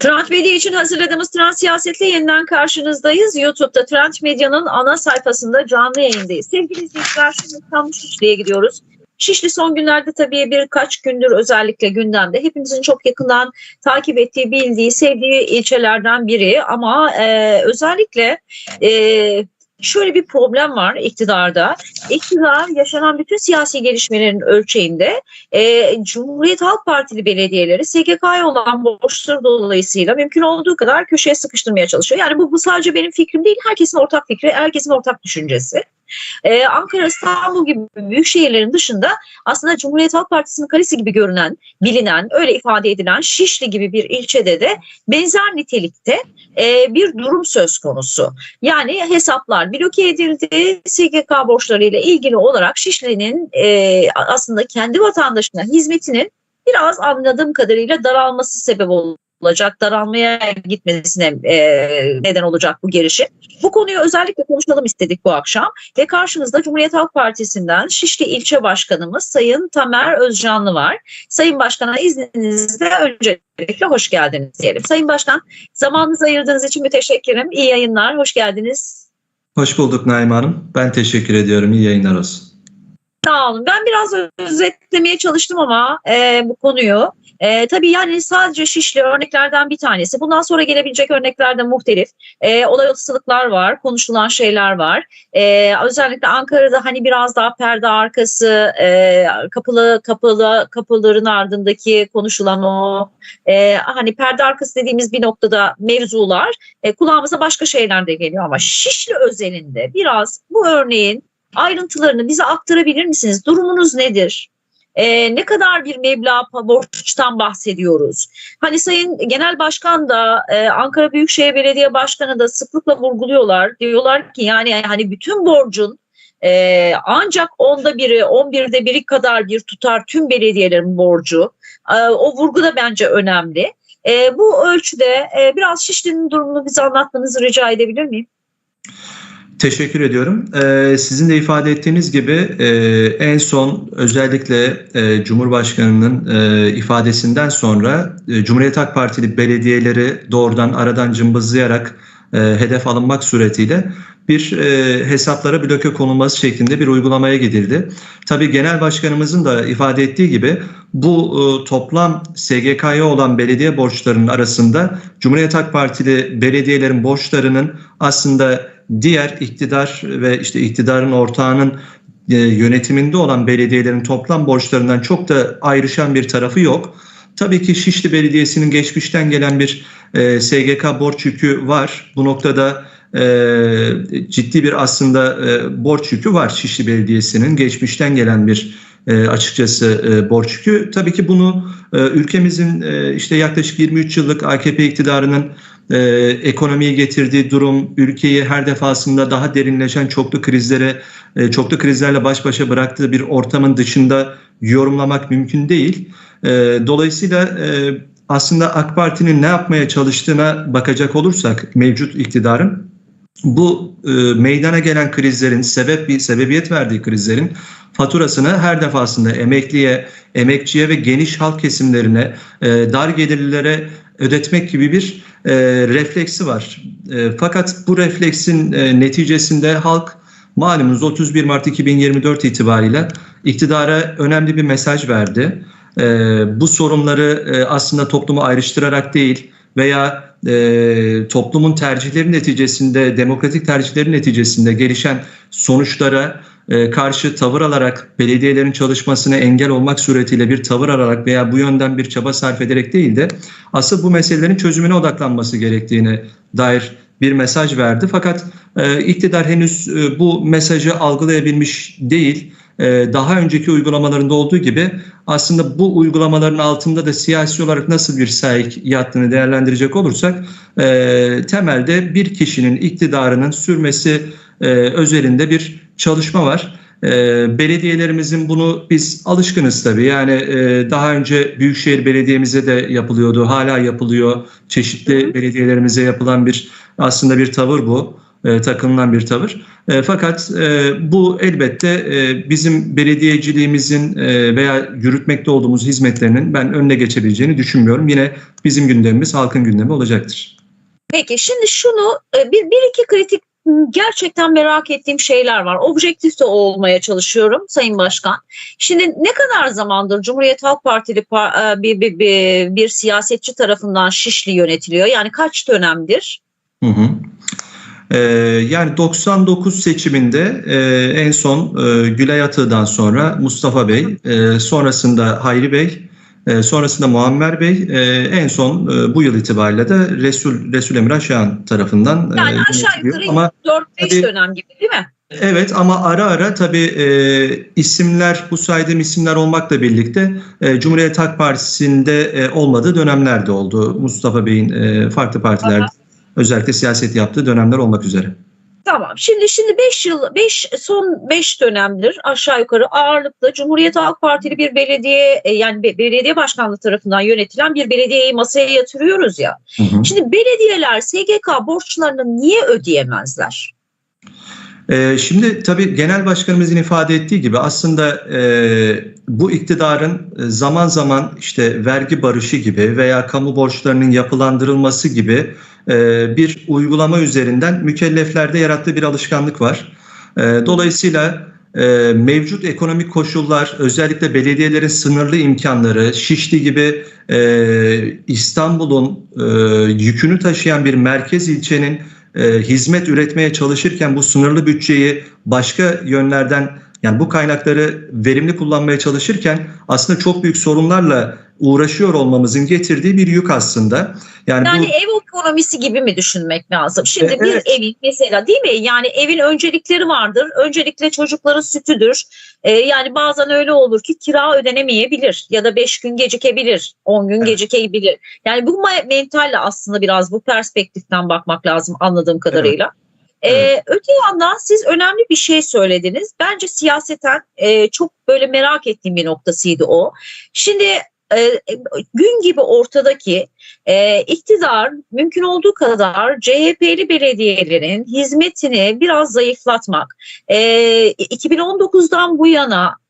Trend Medya için hazırladığımız Trend Siyaset'le yeniden karşınızdayız. YouTube'da Trend Medya'nın ana sayfasında canlı yayındayız. Sevgili izleyiciler şimdi İstanbul Şişli'ye gidiyoruz. Şişli son günlerde tabii birkaç gündür özellikle gündemde. Hepimizin çok yakından takip ettiği, bildiği, sevdiği ilçelerden biri. Ama e, özellikle e, şöyle bir problem var iktidarda. İktidar yaşanan bütün siyasi gelişmelerin ölçeğinde e, Cumhuriyet Halk Partili belediyeleri SGK'ya olan borçları dolayısıyla mümkün olduğu kadar köşeye sıkıştırmaya çalışıyor. Yani bu, bu sadece benim fikrim değil, herkesin ortak fikri, herkesin ortak düşüncesi. Ee, Ankara, İstanbul gibi büyük şehirlerin dışında aslında Cumhuriyet Halk Partisi'nin kalesi gibi görünen, bilinen, öyle ifade edilen Şişli gibi bir ilçede de benzer nitelikte e, bir durum söz konusu. Yani hesaplar bloke edildi, SGK borçlarıyla ilgili olarak Şişli'nin e, aslında kendi vatandaşına hizmetinin biraz anladığım kadarıyla daralması sebep oldu olacak, daralmaya gitmesine e, neden olacak bu girişim. Bu konuyu özellikle konuşalım istedik bu akşam ve karşınızda Cumhuriyet Halk Partisi'nden Şişli İlçe Başkanımız Sayın Tamer Özcanlı var. Sayın Başkan'a izninizle öncelikle hoş geldiniz diyelim. Sayın Başkan zamanınızı ayırdığınız için müteşekkirim. İyi yayınlar, hoş geldiniz. Hoş bulduk Naim Hanım. Ben teşekkür ediyorum. İyi yayınlar olsun. Sağ olun. Ben biraz özetlemeye çalıştım ama e, bu konuyu. E, tabii yani sadece Şişli örneklerden bir tanesi. Bundan sonra gelebilecek örnekler de muhtelif. E, olasılıklar var, konuşulan şeyler var. E, özellikle Ankara'da hani biraz daha perde arkası, e, kapılı kapılı kapıların ardındaki konuşulan o e, hani perde arkası dediğimiz bir noktada mevzular e, kulağımıza başka şeyler de geliyor ama Şişli özelinde biraz bu örneğin ayrıntılarını bize aktarabilir misiniz? Durumunuz nedir? Ee, ne kadar bir meblağ borçtan bahsediyoruz? Hani Sayın Genel Başkan da e, Ankara Büyükşehir Belediye Başkanı da sıklıkla vurguluyorlar. Diyorlar ki yani hani bütün borcun e, ancak onda biri, on birde biri kadar bir tutar tüm belediyelerin borcu. E, o vurgu da bence önemli. E, bu ölçüde e, biraz Şişli'nin durumunu bize anlatmanızı rica edebilir miyim? Teşekkür ediyorum. Ee, sizin de ifade ettiğiniz gibi e, en son özellikle e, Cumhurbaşkanı'nın e, ifadesinden sonra e, Cumhuriyet Halk Partili belediyeleri doğrudan aradan cımbızlayarak e, hedef alınmak suretiyle bir e, hesaplara bloke konulması şeklinde bir uygulamaya gidildi. Tabii Genel Başkanımızın da ifade ettiği gibi bu e, toplam SGK'ya olan belediye borçlarının arasında Cumhuriyet Halk Partili belediyelerin borçlarının aslında diğer iktidar ve işte iktidarın ortağının e, yönetiminde olan belediyelerin toplam borçlarından çok da ayrışan bir tarafı yok. Tabii ki Şişli Belediyesi'nin geçmişten gelen bir e, SGK borç yükü var. Bu noktada e, ciddi bir aslında e, borç yükü var Şişli Belediyesi'nin geçmişten gelen bir e, açıkçası e, borç yükü. Tabii ki bunu e, ülkemizin e, işte yaklaşık 23 yıllık AKP iktidarının e, ekonomiye getirdiği durum, ülkeyi her defasında daha derinleşen çoklu krizlere, e, çoklu krizlerle baş başa bıraktığı bir ortamın dışında yorumlamak mümkün değil. E, dolayısıyla e, aslında AK Parti'nin ne yapmaya çalıştığına bakacak olursak mevcut iktidarın bu e, meydana gelen krizlerin sebep bir sebebiyet verdiği krizlerin faturasını her defasında emekliye, emekçiye ve geniş halk kesimlerine, e, dar gelirlilere ödetmek gibi bir e, refleksi var. E, fakat bu refleksin e, neticesinde halk malumunuz 31 Mart 2024 itibariyle iktidara önemli bir mesaj verdi. E, bu sorunları e, aslında toplumu ayrıştırarak değil veya e, toplumun tercihleri neticesinde, demokratik tercihleri neticesinde gelişen sonuçlara karşı tavır alarak belediyelerin çalışmasına engel olmak suretiyle bir tavır alarak veya bu yönden bir çaba sarf ederek değil de asıl bu meselelerin çözümüne odaklanması gerektiğine dair bir mesaj verdi. Fakat e, iktidar henüz e, bu mesajı algılayabilmiş değil. E, daha önceki uygulamalarında olduğu gibi aslında bu uygulamaların altında da siyasi olarak nasıl bir sahip yattığını değerlendirecek olursak e, temelde bir kişinin iktidarının sürmesi e, özelinde bir çalışma var. E, belediyelerimizin bunu biz alışkınız tabii. Yani e, daha önce Büyükşehir Belediye'mize de yapılıyordu, hala yapılıyor. Çeşitli belediyelerimize yapılan bir aslında bir tavır bu. e, takınılan bir tavır. E, fakat e, bu elbette e, bizim belediyeciliğimizin e, veya yürütmekte olduğumuz hizmetlerinin ben önüne geçebileceğini düşünmüyorum. Yine bizim gündemimiz halkın gündemi olacaktır. Peki şimdi şunu e, bir, bir iki kritik gerçekten merak ettiğim şeyler var. Objektif de olmaya çalışıyorum Sayın Başkan. Şimdi ne kadar zamandır Cumhuriyet Halk Partili e, bir, bir, bir, bir siyasetçi tarafından Şişli yönetiliyor? Yani kaç dönemdir? Hı hı. Ee, yani 99 seçiminde e, en son e, Gülay Atı'dan sonra Mustafa Bey, e, sonrasında Hayri Bey, e, sonrasında Muammer Bey, e, en son e, bu yıl itibariyle de Resul, Resul Emre Aşağan tarafından Yani e, aşağı yukarı 4-5 dönem gibi değil mi? Evet ama ara ara tabii e, isimler bu saydığım isimler olmakla birlikte e, Cumhuriyet Halk Partisi'nde e, olmadığı dönemler de oldu. Mustafa Bey'in e, farklı partilerde Aha özellikle siyaset yaptığı dönemler olmak üzere. Tamam. Şimdi şimdi 5 yıl 5 son 5 dönemdir aşağı yukarı ağırlıklı Cumhuriyet Halk Partili bir belediye e, yani belediye başkanlığı tarafından yönetilen bir belediyeyi masaya yatırıyoruz ya. Hı hı. Şimdi belediyeler SGK borçlarını niye ödeyemezler? Ee, şimdi tabii genel başkanımızın ifade ettiği gibi aslında e, bu iktidarın e, zaman zaman işte vergi barışı gibi veya kamu borçlarının yapılandırılması gibi e, bir uygulama üzerinden mükelleflerde yarattığı bir alışkanlık var. E, dolayısıyla e, mevcut ekonomik koşullar özellikle belediyelerin sınırlı imkanları Şişli gibi İstanbul'un yükünü taşıyan bir merkez ilçenin hizmet üretmeye çalışırken bu sınırlı bütçeyi başka yönlerden yani bu kaynakları verimli kullanmaya çalışırken aslında çok büyük sorunlarla uğraşıyor olmamızın getirdiği bir yük aslında. Yani, yani bu... ev ekonomisi gibi mi düşünmek lazım? Şimdi e, bir evet. evin mesela değil mi? Yani evin öncelikleri vardır. Öncelikle çocukların sütüdür. Ee, yani bazen öyle olur ki kira ödenemeyebilir ya da beş gün gecikebilir, on gün evet. gecikebilir. Yani bu mentalle aslında biraz bu perspektiften bakmak lazım anladığım kadarıyla. Evet. Ee, öte yandan siz önemli bir şey söylediniz. Bence siyaseten e, çok böyle merak ettiğim bir noktasıydı o. Şimdi e, gün gibi ortadaki e, iktidar mümkün olduğu kadar CHP'li belediyelerin hizmetini biraz zayıflatmak. E, 2019'dan bu yana e,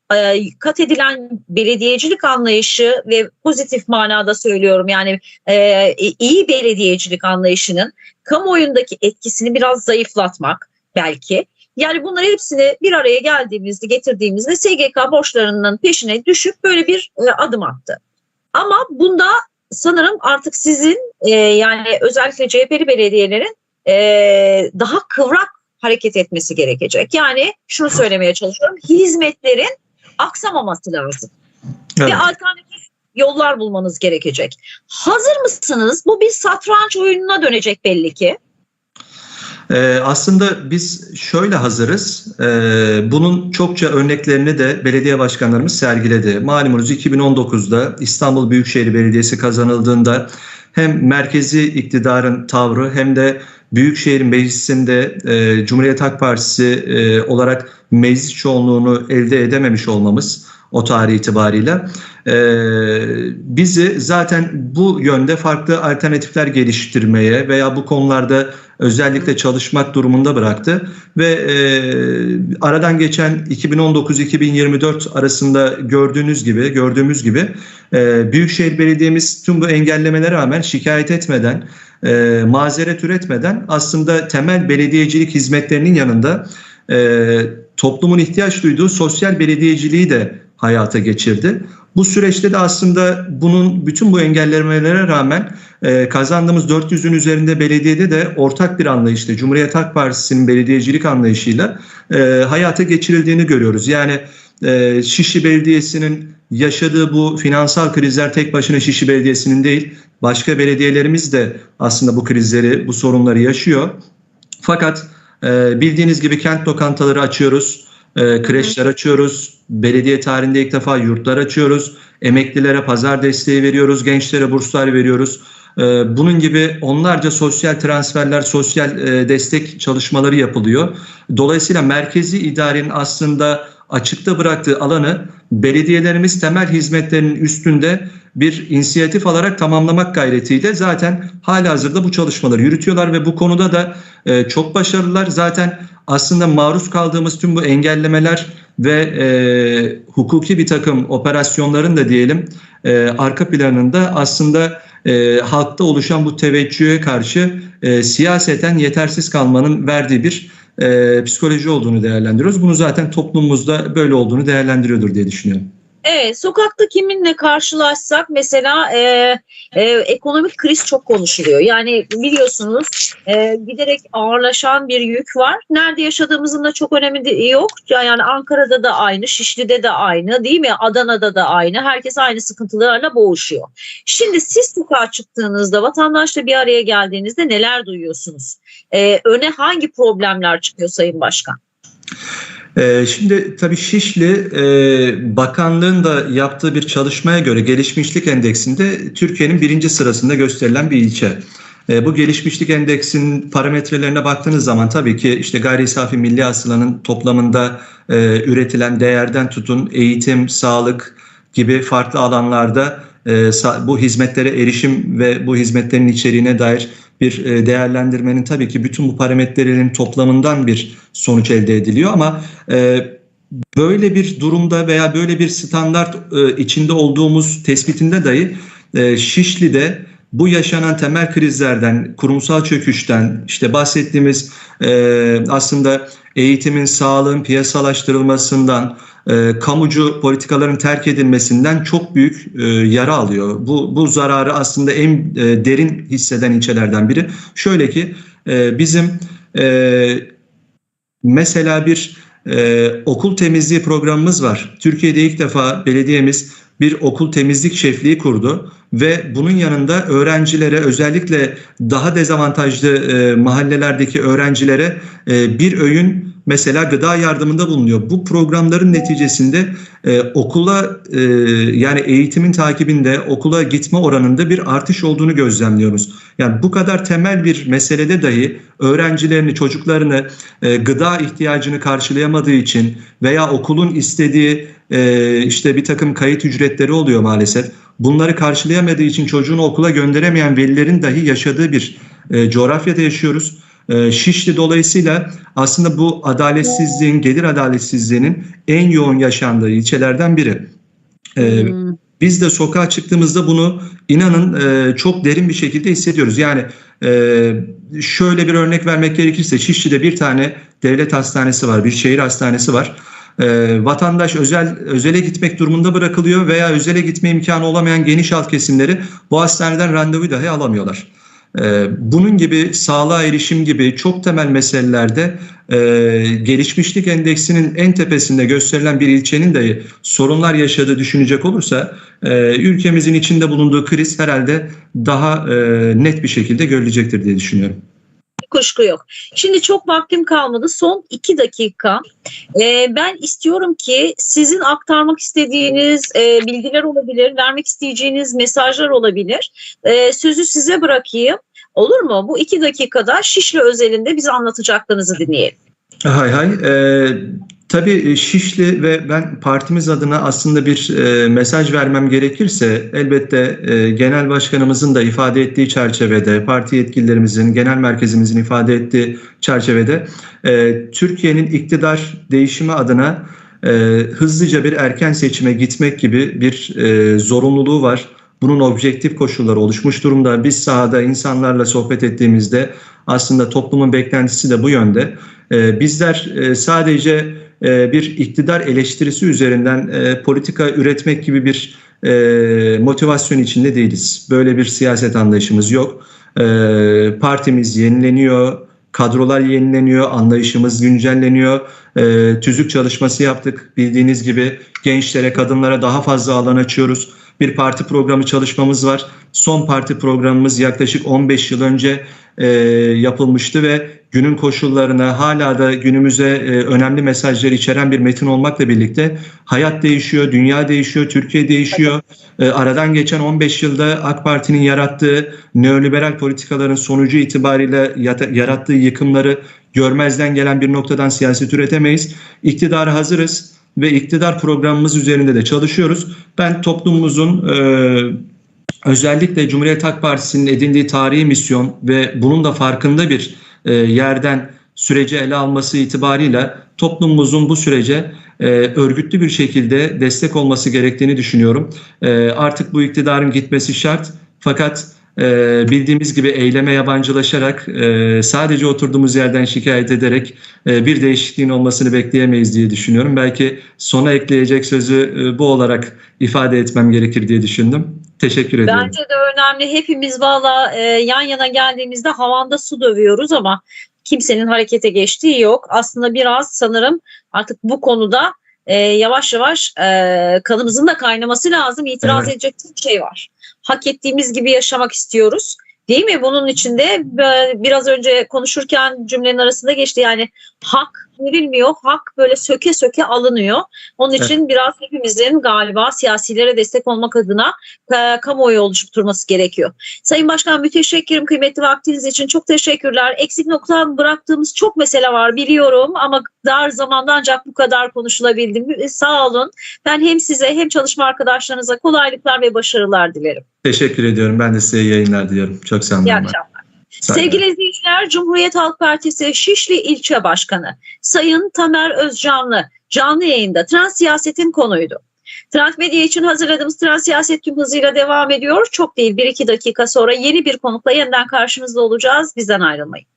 kat edilen belediyecilik anlayışı ve pozitif manada söylüyorum yani e, iyi belediyecilik anlayışının kamuoyundaki etkisini biraz zayıflatmak belki. Yani bunları hepsini bir araya geldiğimizde getirdiğimizde SGK borçlarının peşine düşüp böyle bir e, adım attı. Ama bunda sanırım artık sizin e, yani özellikle CHP'li belediyelerin e, daha kıvrak hareket etmesi gerekecek. Yani şunu söylemeye çalışıyorum. Hizmetlerin aksamaması lazım. Evet. Bir alternatif yollar bulmanız gerekecek. Hazır mısınız? Bu bir satranç oyununa dönecek belli ki. Ee, aslında biz şöyle hazırız. Ee, bunun çokça örneklerini de belediye başkanlarımız sergiledi. Malumunuz 2019'da İstanbul Büyükşehir Belediyesi kazanıldığında hem merkezi iktidarın tavrı hem de Büyükşehir Meclisi'nde e, Cumhuriyet Halk Partisi e, olarak meclis çoğunluğunu elde edememiş olmamız o tarih itibariyle. E, bizi zaten bu yönde farklı alternatifler geliştirmeye veya bu konularda özellikle çalışmak durumunda bıraktı ve e, aradan geçen 2019-2024 arasında gördüğünüz gibi gördüğümüz gibi e, Büyükşehir Belediye'miz tüm bu engellemelere rağmen şikayet etmeden e, mazeret üretmeden aslında temel belediyecilik hizmetlerinin yanında e, toplumun ihtiyaç duyduğu sosyal belediyeciliği de hayata geçirdi. Bu süreçte de aslında bunun bütün bu engellemelere rağmen e, kazandığımız 400'ün üzerinde belediyede de ortak bir anlayışla Cumhuriyet Halk Partisi'nin belediyecilik anlayışıyla e, hayata geçirildiğini görüyoruz. Yani e, Şişli Belediyesi'nin yaşadığı bu finansal krizler tek başına Şişli Belediyesi'nin değil, başka belediyelerimiz de aslında bu krizleri, bu sorunları yaşıyor. Fakat e, bildiğiniz gibi kent lokantaları açıyoruz, e, kreşler açıyoruz, belediye tarihinde ilk defa yurtlar açıyoruz, emeklilere pazar desteği veriyoruz, gençlere burslar veriyoruz. E, bunun gibi onlarca sosyal transferler, sosyal e, destek çalışmaları yapılıyor. Dolayısıyla merkezi idarenin aslında açıkta bıraktığı alanı belediyelerimiz temel hizmetlerinin üstünde bir inisiyatif alarak tamamlamak gayretiyle zaten halihazırda bu çalışmaları yürütüyorlar ve bu konuda da e, çok başarılılar. Zaten aslında maruz kaldığımız tüm bu engellemeler ve e, hukuki bir takım operasyonların da diyelim e, arka planında aslında e, halkta oluşan bu teveccühe karşı e, siyaseten yetersiz kalmanın verdiği bir e, psikoloji olduğunu değerlendiriyoruz. Bunu zaten toplumumuzda böyle olduğunu değerlendiriyordur diye düşünüyorum. Evet, sokakta kiminle karşılaşsak mesela e, e, ekonomik kriz çok konuşuluyor. Yani biliyorsunuz e, giderek ağırlaşan bir yük var. Nerede yaşadığımızın da çok önemi yok. Yani Ankara'da da aynı, Şişli'de de aynı değil mi? Adana'da da aynı. Herkes aynı sıkıntılarla boğuşuyor. Şimdi siz sokağa çıktığınızda, vatandaşla bir araya geldiğinizde neler duyuyorsunuz? E, öne hangi problemler çıkıyor Sayın Başkan? Ee, şimdi tabii Şişli e, bakanlığın da yaptığı bir çalışmaya göre gelişmişlik endeksinde Türkiye'nin birinci sırasında gösterilen bir ilçe. E, bu gelişmişlik endeksin parametrelerine baktığınız zaman tabii ki işte gayri safi milli hasılanın toplamında e, üretilen değerden tutun eğitim, sağlık gibi farklı alanlarda bu hizmetlere erişim ve bu hizmetlerin içeriğine dair bir e, değerlendirmenin tabii ki bütün bu parametrelerin toplamından bir sonuç elde ediliyor ama e, böyle bir durumda veya böyle bir standart e, içinde olduğumuz tespitinde dahi Şişli'de bu yaşanan temel krizlerden, kurumsal çöküşten, işte bahsettiğimiz aslında eğitimin, sağlığın piyasalaştırılmasından, e, kamucu politikaların terk edilmesinden çok büyük e, yara alıyor. Bu, bu zararı aslında en e, derin hisseden ilçelerden biri. Şöyle ki e, bizim e, mesela bir e, okul temizliği programımız var. Türkiye'de ilk defa belediyemiz bir okul temizlik şefliği kurdu ve bunun yanında öğrencilere özellikle daha dezavantajlı e, mahallelerdeki öğrencilere e, bir öğün mesela gıda yardımında bulunuyor. Bu programların neticesinde e, okula e, yani eğitimin takibinde okula gitme oranında bir artış olduğunu gözlemliyoruz. Yani bu kadar temel bir meselede dahi öğrencilerini, çocuklarını e, gıda ihtiyacını karşılayamadığı için veya okulun istediği e, işte bir takım kayıt ücretleri oluyor maalesef. Bunları karşılayamadığı için çocuğunu okula gönderemeyen velilerin dahi yaşadığı bir e, coğrafyada yaşıyoruz. E, Şişli dolayısıyla aslında bu adaletsizliğin, gelir adaletsizliğinin en yoğun yaşandığı ilçelerden biri. E, hmm. Biz de sokağa çıktığımızda bunu inanın e, çok derin bir şekilde hissediyoruz. Yani e, şöyle bir örnek vermek gerekirse Şişli'de bir tane devlet hastanesi var, bir şehir hastanesi var e, vatandaş özel özele gitmek durumunda bırakılıyor veya özele gitme imkanı olamayan geniş alt kesimleri bu hastaneden randevu dahi alamıyorlar. E, bunun gibi sağlığa erişim gibi çok temel meselelerde e, gelişmişlik endeksinin en tepesinde gösterilen bir ilçenin de sorunlar yaşadığı düşünecek olursa e, ülkemizin içinde bulunduğu kriz herhalde daha e, net bir şekilde görülecektir diye düşünüyorum kuşku yok. Şimdi çok vaktim kalmadı. Son iki dakika. Ee, ben istiyorum ki sizin aktarmak istediğiniz e, bilgiler olabilir, vermek isteyeceğiniz mesajlar olabilir. E, sözü size bırakayım. Olur mu? Bu iki dakikada Şişli özelinde bize anlatacaklarınızı dinleyelim. Hay hay. Ee, Tabii e, Şişli ve ben partimiz adına aslında bir e, mesaj vermem gerekirse elbette e, genel başkanımızın da ifade ettiği çerçevede, parti yetkililerimizin, genel merkezimizin ifade ettiği çerçevede e, Türkiye'nin iktidar değişimi adına e, hızlıca bir erken seçime gitmek gibi bir e, zorunluluğu var. Bunun objektif koşulları oluşmuş durumda. Biz sahada insanlarla sohbet ettiğimizde aslında toplumun beklentisi de bu yönde. E, bizler e, sadece bir iktidar eleştirisi üzerinden e, politika üretmek gibi bir e, motivasyon içinde değiliz. Böyle bir siyaset anlayışımız yok. Partimiz yenileniyor, kadrolar yenileniyor, anlayışımız güncelleniyor. Tüzük çalışması yaptık bildiğiniz gibi gençlere, kadınlara daha fazla alan açıyoruz. Bir parti programı çalışmamız var. Son parti programımız yaklaşık 15 yıl önce yapılmıştı ve günün koşullarına hala da günümüze e, önemli mesajlar içeren bir metin olmakla birlikte hayat değişiyor, dünya değişiyor, Türkiye değişiyor. E, aradan geçen 15 yılda AK Parti'nin yarattığı neoliberal politikaların sonucu itibariyle yarattığı yıkımları görmezden gelen bir noktadan siyaset üretemeyiz. İktidara hazırız ve iktidar programımız üzerinde de çalışıyoruz. Ben toplumumuzun e, özellikle Cumhuriyet Halk Partisi'nin edindiği tarihi misyon ve bunun da farkında bir e, yerden süreci ele alması itibarıyla toplumumuzun bu sürece e, örgütlü bir şekilde destek olması gerektiğini düşünüyorum. E, artık bu iktidarın gitmesi şart fakat e, bildiğimiz gibi eyleme yabancılaşarak e, sadece oturduğumuz yerden şikayet ederek e, bir değişikliğin olmasını bekleyemeyiz diye düşünüyorum. Belki sona ekleyecek sözü e, bu olarak ifade etmem gerekir diye düşündüm. Teşekkür ediyorum. Bence de önemli. Hepimiz valla e, yan yana geldiğimizde havanda su dövüyoruz ama kimsenin harekete geçtiği yok. Aslında biraz sanırım artık bu konuda e, yavaş yavaş e, kanımızın da kaynaması lazım. İtiraz Evet. edecek tek şey var. Hak ettiğimiz gibi yaşamak istiyoruz. Değil mi? Bunun içinde e, biraz önce konuşurken cümlenin arasında geçti. Yani hak verilmiyor. Hak böyle söke söke alınıyor. Onun Evet. için biraz hepimizin galiba siyasilere destek olmak adına e, kamuoyu oluşturması gerekiyor. Sayın Başkan müteşekkirim kıymetli vaktiniz için çok teşekkürler. Eksik noktadan bıraktığımız çok mesele var biliyorum ama dar zamanda ancak bu kadar konuşulabildi. Mü- Sağ olun. Ben hem size hem çalışma arkadaşlarınıza kolaylıklar ve başarılar dilerim. Teşekkür ediyorum. Ben de size yayınlar diliyorum. Çok sağ olun. İyi akşamlar. Sevgili izleyiciler, Cumhuriyet Halk Partisi Şişli İlçe Başkanı Sayın Tamer Özcanlı canlı yayında trans siyasetin konuydu. Trans Medya için hazırladığımız trans siyaset tüm hızıyla devam ediyor. Çok değil 1-2 dakika sonra yeni bir konukla yeniden karşınızda olacağız. Bizden ayrılmayın.